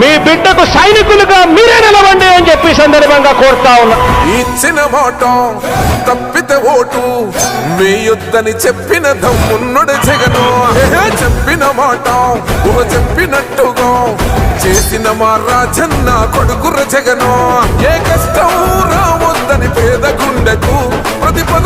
మీ బిడ్డకు సైనికులుగా మీరే నిలవండి అని చెప్పి సందర్భంగా కోరుతా ఉన్నా. ఇచ్చిన మాట తప్పితే ఓటు మీ యుద్ధని చెప్పిన దమ్మున్నడు జగను. చెప్పిన మాట ఊహ చెప్పినట్టుగా. చేసిన మా రాజన్న కొడుకుర జగను. ఏ కష్టం రావద్దని పేద గుండెకు ప్రతిపద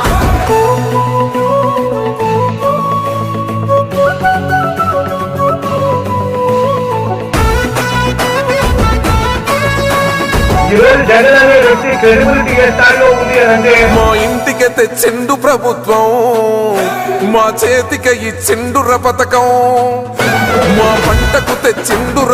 జగన్ అనే వ్యక్తి క్రెడిబిలిటీ ఏ స్థాయిలో ఉంది అని అంటే మా ఇంటికి తెచ్చిండు ప్రభుత్వం మా చేతికి ఇచ్చిండుర పథకం మా పంటకు తెచ్చిండుర